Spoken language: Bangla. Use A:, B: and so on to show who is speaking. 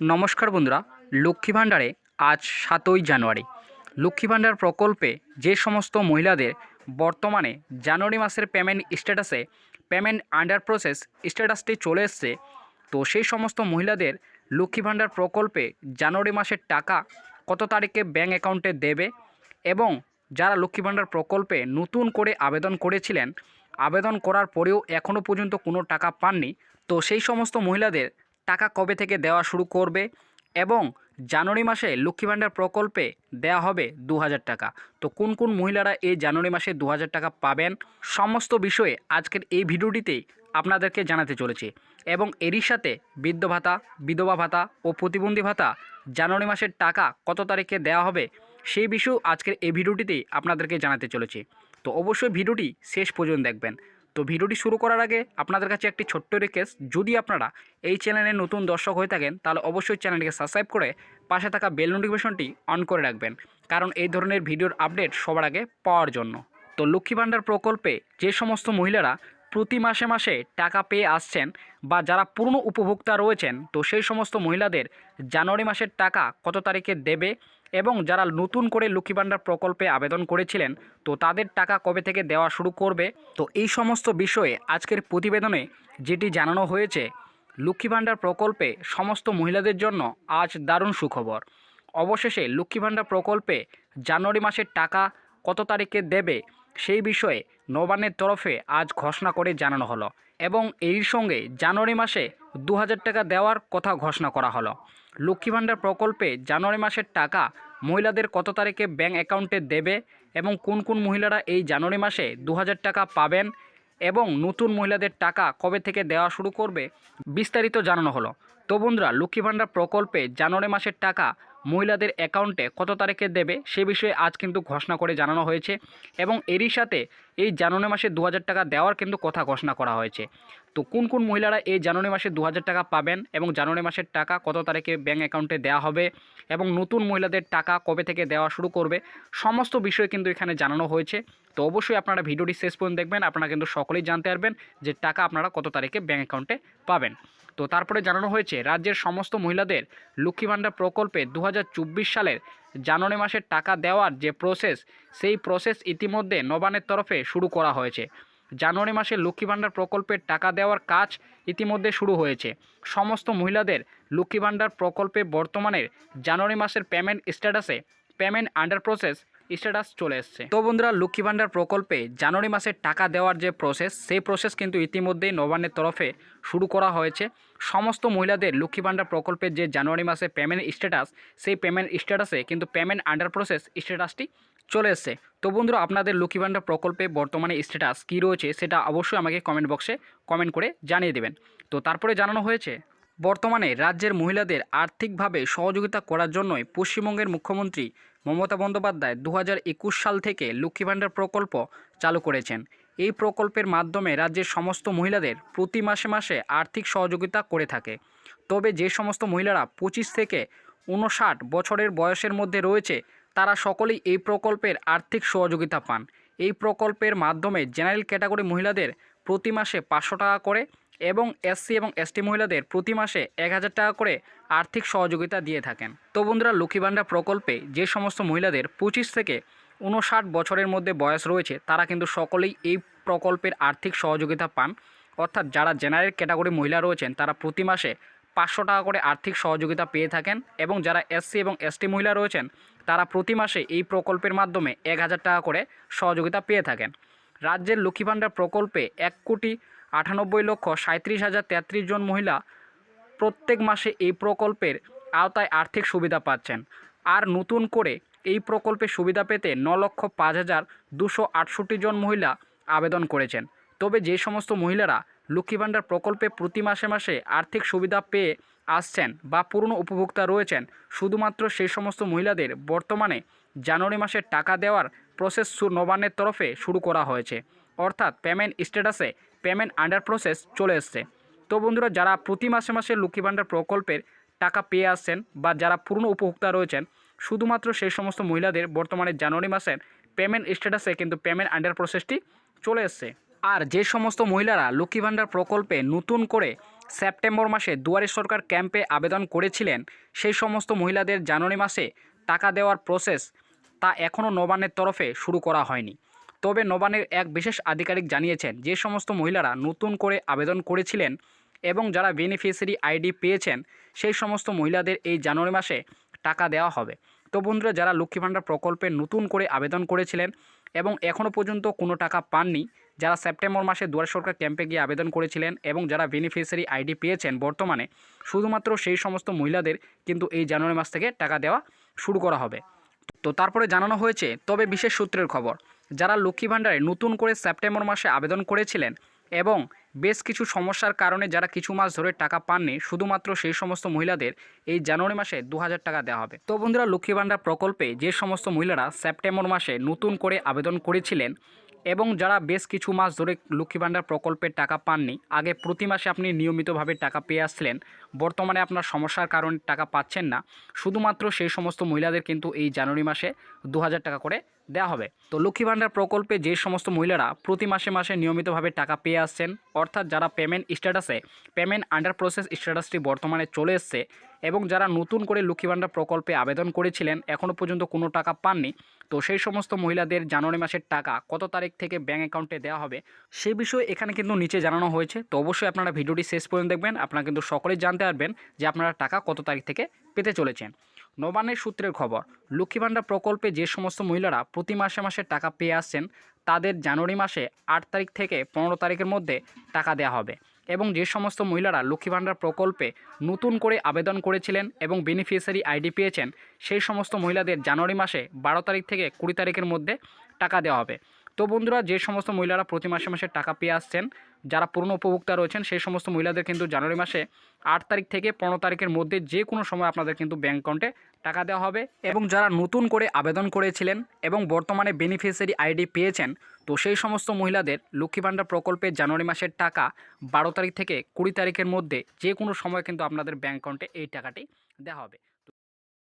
A: নমস্কার বন্ধুরা, লক্ষ্মী ভাণ্ডারে আজ সাতই জানুয়ারি। লক্ষ্মী ভাণ্ডার প্রকল্পে যে সমস্ত মহিলাদের বর্তমানে জানুয়ারি মাসের পেমেন্ট স্ট্যাটাসে পেমেন্ট আন্ডার প্রসেস স্ট্যাটাসটি চলে এসছে, তো সেই সমস্ত মহিলাদের লক্ষ্মী ভাণ্ডার প্রকল্পে জানুয়ারি মাসের টাকা কত তারিখে ব্যাঙ্ক অ্যাকাউন্টে দেবে এবং যারা লক্ষ্মী ভাণ্ডার প্রকল্পে নতুন করে আবেদন করেছিলেন, আবেদন করার পরেও এখনও পর্যন্ত কোনো টাকা পাননি, তো সেই সমস্ত মহিলাদের টাকা কবে থেকে দেওয়া শুরু করবে এবং জানুয়ারি মাসে লক্ষ্মী ভাণ্ডার প্রকল্পে দেওয়া হবে দু হাজার টাকা। তো কোন কোন মহিলারা এই জানুয়ারি মাসে দু হাজার টাকা পাবেন? সমস্ত বিষয়ে আজকের এই ভিডিওটিতেই আপনাদেরকে জানাতে চলেছে এবং এরই সাথে বৃদ্ধ ভাতা, বিধবা ভাতা ও প্রতিবন্ধী ভাতা জানুয়ারি মাসের টাকা কত তারিখে দেওয়া হবে সেই বিষয়েও আজকের এই ভিডিওটিতেই আপনাদেরকে জানাতে চলেছে। তো অবশ্যই ভিডিওটি শেষ পর্যন্ত দেখবেন। তো ভিডিওটি শুরু করার আগে আপনাদের কাছে একটি ছোট্ট রিকোয়েস্ট যদি আপনারা এই চ্যানেলে নতুন দর্শক হয়ে থাকেন, তাহলে অবশ্যই চ্যানেলটিকে সাবস্ক্রাইব করে পাশে থাকা বেল নোটিফিকেশনটি অন করে রাখবেন, কারণ এই ধরনের ভিডিওর আপডেট সবার আগে পাওয়ার জন্য। তো লক্ষ্মী ভাণ্ডার প্রকল্পে যে সমস্ত মহিলারা প্রতি মাসে মাসে টাকা পেয়ে আসছেন বা যারা পুরনো উপভোক্তা রয়েছেন, তো সেই সমস্ত মহিলাদের জানুয়ারি মাসের টাকা কত তারিখে দেবে এবং যারা নতুন করে লক্ষ্মী ভাণ্ডার প্রকল্পে আবেদন করেছিলেন, তো তাদের টাকা কবে থেকে দেওয়া শুরু করবে? তো এই সমস্ত বিষয়ে আজকের প্রতিবেদনে যেটি জানানো হয়েছে, লক্ষ্মী ভাণ্ডার প্রকল্পে সমস্ত মহিলাদের জন্য আজ দারুণ সুখবর। অবশেষে লক্ষ্মী ভাণ্ডার প্রকল্পে জানুয়ারি মাসের টাকা কত তারিখে দেবে, সেই বিষয়ে নবান্নের তরফে আজ ঘোষণা করে জানানো হলো এবং এর সঙ্গে জানুয়ারি মাসে দু হাজার টাকা দেওয়ার কথা ঘোষণা করা হলো। লক্ষ্মী ভাণ্ডার প্রকল্পে জানুয়ারি মাসের টাকা মহিলাদের কত তারিখে ব্যাঙ্ক অ্যাকাউন্টে দেবে এবং কোন কোন মহিলারা এই জানুয়ারি মাসে দু হাজার টাকা পাবেন এবং নতুন মহিলাদের টাকা কবে থেকে দেওয়া শুরু করবে বিস্তারিত জানানো হলো। তো বন্ধুরা, লক্ষ্মী ভাণ্ডার প্রকল্পে জানুয়ারি মাসের টাকা মহিলাদের অ্যাকাউন্টে কত তারিখে দেবে সে বিষয়ে আজ কিন্তু ঘোষণা করে জানানো হয়েছে এবং এরই সাথে এই জানুয়ারি মাসে দু হাজার টাকা দেওয়ার কিন্তু কথা ঘোষণা করা হয়েছে। তো কোন কোন মহিলারা এই জানুয়ারি মাসে দু হাজার টাকা পাবেন এবং জানুয়ারি মাসের টাকা কত তারিখে ব্যাঙ্ক অ্যাকাউন্টে দেওয়া হবে এবং নতুন মহিলাদের টাকা কবে থেকে দেওয়া শুরু করবে সমস্ত বিষয় কিন্তু এখানে জানানো হয়েছে। তো অবশ্যই আপনারা ভিডিওটি শেষ পর্যন্ত দেখবেন, আপনারা কিন্তু সকলেই জানতে পারবেন যে টাকা আপনারা কত তারিখে ব্যাঙ্ক অ্যাকাউন্টে পাবেন। তো তারপরে জানানো হয়েছে, রাজ্যের সমস্ত মহিলাদের লক্ষ্মী ভাণ্ডার প্রকল্পে দু হাজার চব্বিশ সালের জানুয়ারি মাসের টাকা দেওয়ার যে প্রসেস সেই প্রসেস ইতিমধ্যে নবানের তরফে শুরু করা হয়েছে। জানুয়ারি মাসে লক্ষ্মী ভাণ্ডার প্রকল্পের টাকা দেওয়ার কাজ ইতিমধ্যে শুরু হয়েছে। সমস্ত মহিলাদের লক্ষ্মী ভাণ্ডার প্রকল্পে বর্তমানের জানুয়ারি মাসের পেমেন্ট স্ট্যাটাসে পেমেন্ট আন্ডার প্রসেস স্ট্যাটাস চলে এসছে। তো বন্ধুরা, লক্ষ্মী ভাণ্ডার প্রকল্পে জানুয়ারি মাসে টাকা দেওয়ার যে প্রসেস সেই প্রসেস কিন্তু ইতিমধ্যেই নবান্নের তরফে শুরু করা হয়েছে। সমস্ত মহিলাদের লক্ষ্মী ভাণ্ডার প্রকল্পের যে জানুয়ারি মাসে পেমেন্ট স্ট্যাটাস সেই পেমেন্ট স্ট্যাটাসে কিন্তু পেমেন্ট আন্ডার প্রসেস স্ট্যাটাসটি চলে এসছে। তো বন্ধুরা, আপনাদের লক্ষ্মী ভাণ্ডার প্রকল্পে বর্তমানে স্ট্যাটাস কী রয়েছে, সেটা অবশ্যই আমাকে কমেন্ট বক্সে কমেন্ট করে জানিয়ে দেবেন। তো তারপরে জানানো হয়েছে বর্তমানে রাজ্যের মহিলাদের আর্থিকভাবে সহযোগিতা করার জন্যই পশ্চিমবঙ্গের মুখ্যমন্ত্রী মমতা বন্দ্যোপাধ্যায় দু হাজার একুশ সাল থেকে লক্ষ্মী ভাণ্ডার প্রকল্প চালু করেছেন। এই প্রকল্পের মাধ্যমে রাজ্যের সমস্ত মহিলাদের প্রতি মাসে মাসে আর্থিক সহযোগিতা করে থাকে। তবে যে সমস্ত মহিলারা পঁচিশ থেকে উনষাট বছরের বয়সের মধ্যে রয়েছে, তারা সকলেই এই প্রকল্পের আর্থিক সহযোগিতা পান। এই প্রকল্পের মাধ্যমে জেনারেল ক্যাটাগরি মহিলাদের প্রতি মাসে পাঁচশো টাকা করে এবং এসসি এবং এসটি মহিলাদের প্রতি মাসে এক হাজার টাকা করে আর্থিক সহযোগিতা দিয়ে থাকেন। তো বন্ধুরা, লক্ষ্মী ভাণ্ডার প্রকল্পে যে সমস্ত মহিলাদের পঁচিশ থেকে উনষাট বছরের মধ্যে বয়স রয়েছে, তারা কিন্তু সকলেই এই প্রকল্পের আর্থিক সহযোগিতা পান। অর্থাৎ যারা জেনারেল ক্যাটাগরি মহিলা রয়েছেন, তারা প্রতি মাসে পাঁচশো টাকা করে আর্থিক সহযোগিতা পেয়ে থাকেন এবং যারা এসসি এবং এসটি মহিলা রয়েছেন, তারা প্রতি মাসে এই প্রকল্পের মাধ্যমে এক হাজার টাকা করে সহযোগিতা পেয়ে থাকেন। রাজ্যের লক্ষ্মী ভাণ্ডার প্রকল্পে এক কোটি আটানব্বই লক্ষ সাঁত্রিশ হাজার তেত্রিশ জন মহিলা প্রত্যেক মাসে এই প্রকল্পের আওতায় আর্থিক সুবিধা পাচ্ছেন। আর নতুন করে এই প্রকল্পের সুবিধা পেতে ন লক্ষ পাঁচ হাজার দুশো আটষট্টি জন মহিলা আবেদন করেছেন। তবে যে সমস্ত মহিলারা লক্ষ্মী ভাণ্ডার প্রকল্পে প্রতি মাসে মাসে আর্থিক সুবিধা পেয়ে আসছেন বা পুরনো উপভোক্তা রয়েছেন, শুধুমাত্র সেই সমস্ত মহিলাদের বর্তমানে জানুয়ারি মাসে টাকা দেওয়ার প্রসেস নবান্নের তরফে শুরু করা হয়েছে। অর্থাৎ পেমেন্ট স্ট্যাটাসে পেমেন্ট আন্ডার প্রসেস চলে এসছে। তো বন্ধুরা, যারা প্রতি মাসে মাসে লক্ষ্মী ভাণ্ডার প্রকল্পের টাকা পেয়ে আসছেন বা যারা পুরনো উপভোক্তা রয়েছেন, শুধুমাত্র সেই সমস্ত মহিলাদের বর্তমানে জানুয়ারি মাসের পেমেন্ট স্ট্যাটাসে কিন্তু পেমেন্ট আন্ডার প্রসেসটি চলে এসছে। আর যে সমস্ত মহিলারা লক্ষ্মী ভাণ্ডার প্রকল্পে নতুন করে সেপ্টেম্বর মাসে দুয়ারে সরকার ক্যাম্পে আবেদন করেছিলেন, সেই সমস্ত মহিলাদের জানুয়ারি মাসে টাকা দেওয়ার প্রসেস তা এখনও নবান্নের তরফে শুরু করা হয়নি। তবে নবান্নের এক বিশেষ আধিকারিক জানিয়েছেন, যে সমস্ত মহিলারা নতুন করে আবেদন করেছিলেন এবং যারা বেনিফিশিয়ারি আইডি পেয়েছেন, সেই সমস্ত মহিলাদের এই জানুয়ারি মাসে টাকা দেওয়া হবে। তো বন্ধুরা, যারা লক্ষ্মী ভাণ্ডার প্রকল্পে নতুন করে আবেদন করেছিলেন এবং এখনও পর্যন্ত কোনো টাকা পাননি, যারা সেপ্টেম্বর মাসে দুয়ার সরকার ক্যাম্পে গিয়ে আবেদন করেছিলেন এবং যারা বেনিফিশিয়ারি আইডি পেয়েছেন বর্তমানে, শুধুমাত্র সেই সমস্ত মহিলাদের কিন্তু এই জানুয়ারি মাস থেকে টাকা দেওয়া শুরু করা হবে। তো তারপরে জানানো হয়েছে, তবে বিশেষ সূত্রের খবর যারা লক্ষ্মী ভাণ্ডারে নতুন করে সেপ্টেম্বর মাসে আবেদন করেছিলেন এবং বেশ কিছু সমস্যার কারণে যারা কিছু মাস ধরে টাকা পাননি, শুধুমাত্র সেই সমস্ত মহিলাদের এই জানুয়ারি মাসে দু হাজার টাকা দেওয়া হবে। তো বন্ধুরা, লক্ষ্মী ভাণ্ডার প্রকল্পে যে সমস্ত মহিলারা সেপ্টেম্বর মাসে নতুন করে আবেদন করেছিলেন এবং যারা বেশ কিছু মাস ধরে লক্ষ্মী ভাণ্ডার প্রকল্পের টাকা পাননি, আগে প্রতি মাসে আপনি নিয়মিতভাবে টাকা পেয়ে আসছিলেন, বর্তমানে আপনার সমস্যার কারণে টাকা পাচ্ছেন না। শুধুমাত্র সেই সমস্ত মহিলাদের কিন্তু এই জানুয়ারি মাসে দু হাজার টাকা করে দেওয়া হবে। তো লক্ষ্মী ভাণ্ডার প্রকল্পে যে সমস্ত মহিলারা প্রতি মাসে মাসে নিয়মিতভাবে টাকা পেয়ে আসছেন, অর্থাৎ যারা পেমেন্ট স্ট্যাটাসে পেমেন্ট আন্ডার প্রসেস স্ট্যাটাসটি বর্তমানে চলে এসছে এবং যারা নতুন করে লক্ষ্মী ভাণ্ডার প্রকল্পে আবেদন করেছিলেন এখনও পর্যন্ত কোনো টাকা পাননি, তো সেই সমস্ত মহিলাদের জানুয়ারি মাসের টাকা কত তারিখ থেকে ব্যাঙ্ক অ্যাকাউন্টে দেওয়া হবে সে বিষয়ে এখানে কিন্তু নিচে জানানো হয়েছে। তো অবশ্যই আপনারা ভিডিওটি শেষ পর্যন্ত দেখবেন, আপনারা কিন্তু সকলেই জানতে পারবেন যে আপনারা টাকা কত তারিখ থেকে পেতে চলেছেন। নবান্নের সূত্রের খবর, লক্ষ্মী ভাণ্ডার প্রকল্পে যে সমস্ত মহিলারা প্রতি মাসে মাসে টাকা পেয়ে আসছেন, তাদের জানুয়ারি মাসে আট তারিখ থেকে পনেরো তারিখের মধ্যে টাকা দেওয়া হবে এবং যে সমস্ত মহিলারা লক্ষ্মী ভাণ্ডার প্রকল্পে নতুন করে আবেদন করেছিলেন এবং বেনিফিশিয়ারি আইডি পেয়েছেন, সেই সমস্ত মহিলাদের জানুয়ারি মাসে বারো তারিখ থেকে কুড়ি তারিখের মধ্যে টাকা দেওয়া হবে। তো বন্ধুরা, যে সমস্ত মহিলারা প্রতি মাসে মাসে টাকা পেয়ে আসছেন, যারা পুরনো উপভোক্তা রয়েছেন, সেই সমস্ত মহিলাদের কিন্তু জানুয়ারি মাসে আট তারিখ থেকে পনেরো তারিখের মধ্যে যে কোনো সময় আপনাদের কিন্তু ব্যাঙ্ক অ্যাকাউন্টে টাকা দেওয়া হবে এবং যারা নতুন করে আবেদন করেছিলেন এবং বর্তমানে বেনিফিশিয়ারি আইডি পেয়েছেন, তো সেই সমস্ত মহিলাদের লক্ষ্মী ভাণ্ডার প্রকল্পের জানুয়ারি মাসের টাকা বারো তারিখ থেকে কুড়ি তারিখের মধ্যে যে কোনো সময় কিন্তু আপনাদের ব্যাঙ্ক অ্যাকাউন্টে এই টাকাটি দেওয়া হবে।